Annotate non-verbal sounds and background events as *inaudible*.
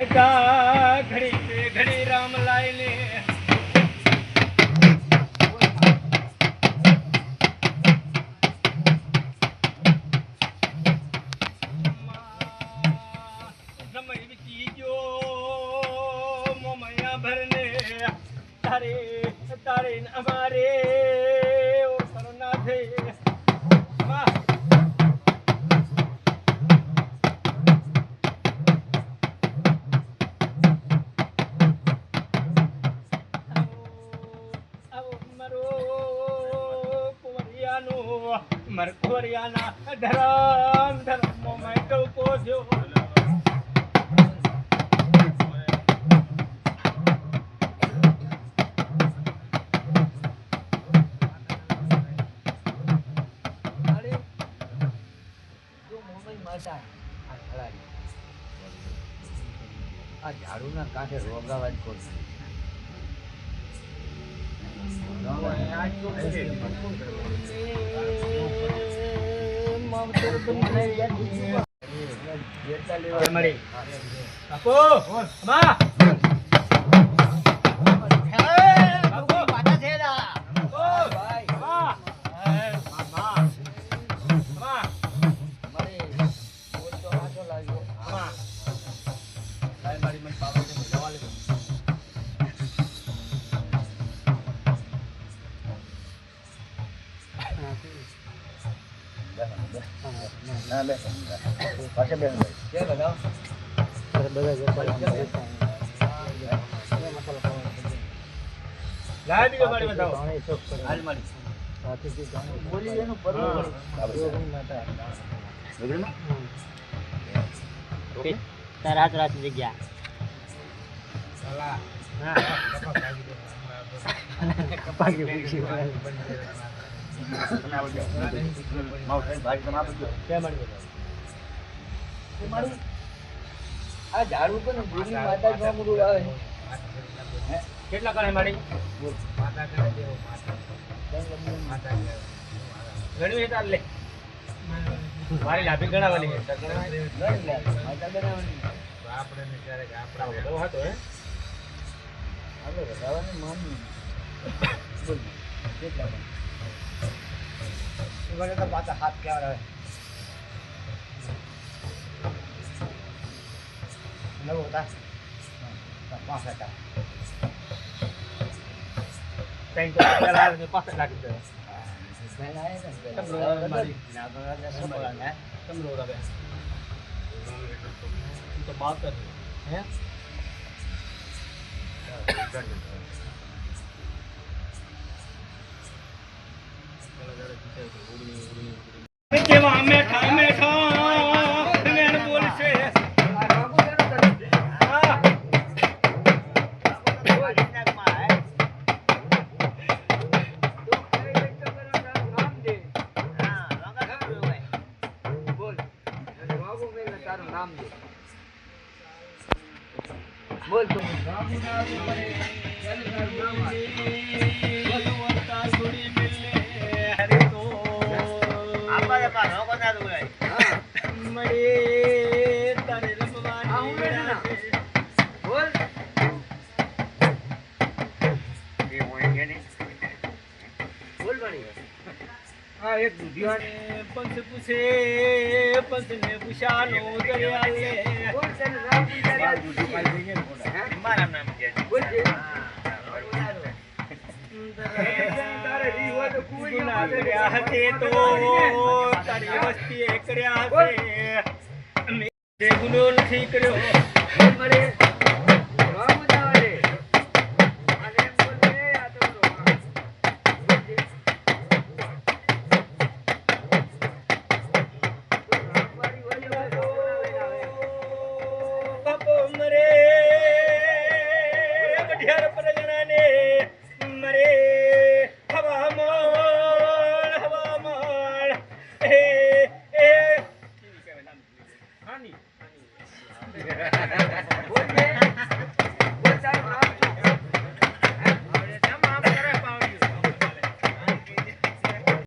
घड़ी घड़ी राम लाए जो भरे तारे तारे ने માર કુંવરિયાના ધરમ ધરમ મેં ટોકો જો આ ઝાડુના કાંઠે રોગાવા કોઈ કોણ એ ના બે પાછા બે કે લગાવ લાય બીજો મારી આ ઝાડુ પર ભૂલી માતા ગામડું આવે કેટલા કરે મારી હેઠ આલ લે મારી લાભી ગણાવવાની છે માતા ક્યારેક આપણા બધો હતો હે આપણે વધારવાની માની કેટલા મને તો પાછા હાથ કેવા પાછા લાગી દે બેન આયા હતા ને તમરો પેલા. મારી નાગરા સપડા ને તમરો રાવે તો બાત કર હે કેવા મેઠા મેઠા મેણ બોલશે. બોલ. તું બોલ બોલ બની હા પૂછે પંચ ને પૂછાનો દરિયા બોલ પૂજારી ના કર્યા હશે તો તારી વસ્તી કર્યા હશે. ગુનો નથી કર્યો Yeah. *laughs*